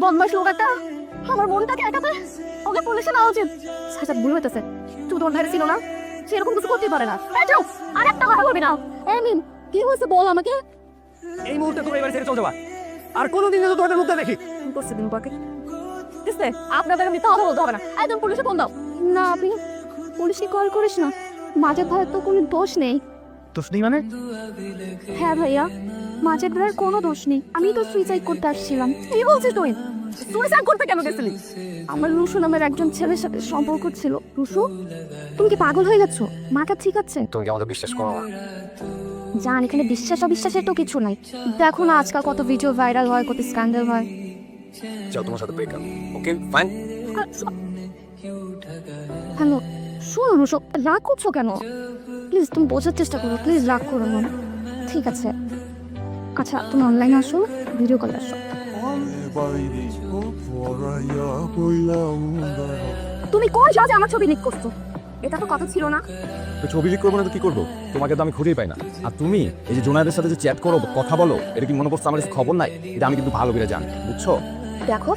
বদমাস লোক একটা আমার মনটাকে একাতে ওকে পুলিশে নেওয়া উচিত। সাজা ভুল হইতেছে। তুই তোর ধারে ছিল না? সে এরকম কিছু করতেই পারে না। এই আর একটা কথা বলবি না। এই মিম কি হয়েছে বল আমাকে? এই মুহূর্তে তুমি এবার ছেড়ে চলে যাবা। আর কোনোদিন যেন তোমাদের মুখটা দেখি। করছে দিন পাকে দিছে আপনাদের মিথ্যা কথা বলতে হবে না। একদম পুলিশে ফোন দাও। না আপনি পুলিশে কল করিস না। মাঝে ভাইয়ের তো কোনো দোষ নেই। দোষ নেই মানে? হ্যাঁ ভাইয়া। ভাইয়ের কোনো দোষ নেই। আমি তো সুইসাইড করতে আসছিলাম। কি বলছিস তুই? সুইসাইড করতে কেন গেছিলি? আমার রুশু নামের একজন ছেলের সাথে সম্পর্ক ছিল। রুশু তুমি কি পাগল হয়ে যাচ্ছ মাথা ঠিক আছে? তুমি কি আমাদের বিশ্বাস করো না? জান এখানে বিশ্বাস অবিশ্বাসের তো কিছু নাই। দেখো না আজকাল কত ভিডিও ভাইরাল হয় কত স্ক্যান্ডাল হয়। যাও তোমার সাথে ব্রেকআপ ওকে ফাইন হ্যালো শোনো রুশো রাগ করছ কেন? প্লিজ তুমি বোঝার চেষ্টা করো প্লিজ রাগ করো না। ঠিক আছে। আচ্ছা তুমি অনলাইনে আসো ভিডিও কলে আসো। তুমি কোন সাজে আমার ছবি লিক করছ? এটা তো কথা ছিল না। তো ছবি লিক করব না তো কি করব? তোমাকে তো আমি খুঁজেই পাই না। আর তুমি এই যে জোনায়েদের সাথে যে চ্যাট করো কথা বলো এটা কি মনে পড়ছে আমার খবর নাই? এটা আমি কিন্তু ভালো করে জানি বুঝছ? দেখো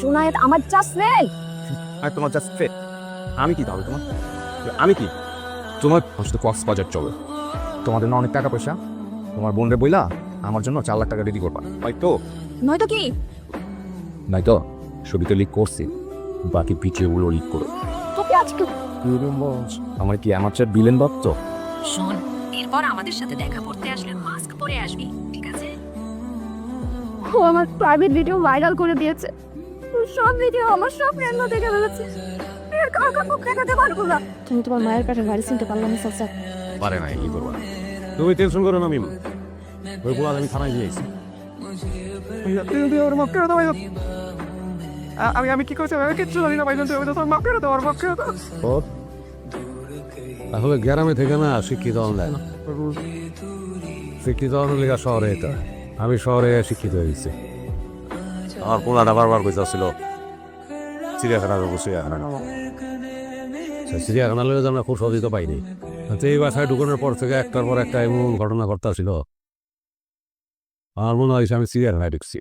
জুনায়েদ আমার জাস্ট নেই আর তোমার জাস্ট ফেট আমি কি তাহলে তোমার? আমি কি? তোমার সাথে কক্সবাজার চলো। তোমাদের না অনেক টাকা পয়সা? তোমার বোনরে বইলা আমার জন্য চার লাখ টাকা রেডি করবা। হয়তো নয়তো কি? নাই তো ছবিতে লিক করছি বাকি পিছিয়েগুলো লিক করো। তোকে আজকে আমার কি আমার চেয়ে বিলেন ভাবছ শোন এরপর আমাদের সাথে দেখা করতে আসলে মাস্ক পরে আসবি ঠিক আছে? ও আমার প্রাইভেট ভিডিও ভাইরাল করে দিয়েছে। সব ভিডিও আমার সব ফ্রেন্ডরা দেখে ফেলেছে। এর পারব না। তুমি তোমার মায়ের পেটের বাড়ি চিনতে পারলাম না স্যার পারে না কি করব? না তুমি টেনশন করো না মিম। ওই আমি থানায় দিয়েছি আমি আমি কি করছি আমি কিচ্ছু জানি না ভাই তুমি মাফ করে দাও মাফ করে দাও ও গ্রামে থেকে না শিক্ষিত অনলাইন শিক্ষিত লেখা শহরে এটা আমি শহরে শিক্ষিত হয়েছি আমার পোলাটা বারবার কইতাছিল চিড়িয়াখানা যাব চিড়িয়াখানা চিড়িয়াখানা লেগে আমরা খুব সহজে তো পাইনি তো এই বাসায় ঢুকানোর পর থেকে একটার পর একটা এমন ঘটনা ঘটতা ছিল আমার মনে হয় আমি চিড়িয়াখানায় ঢুকছি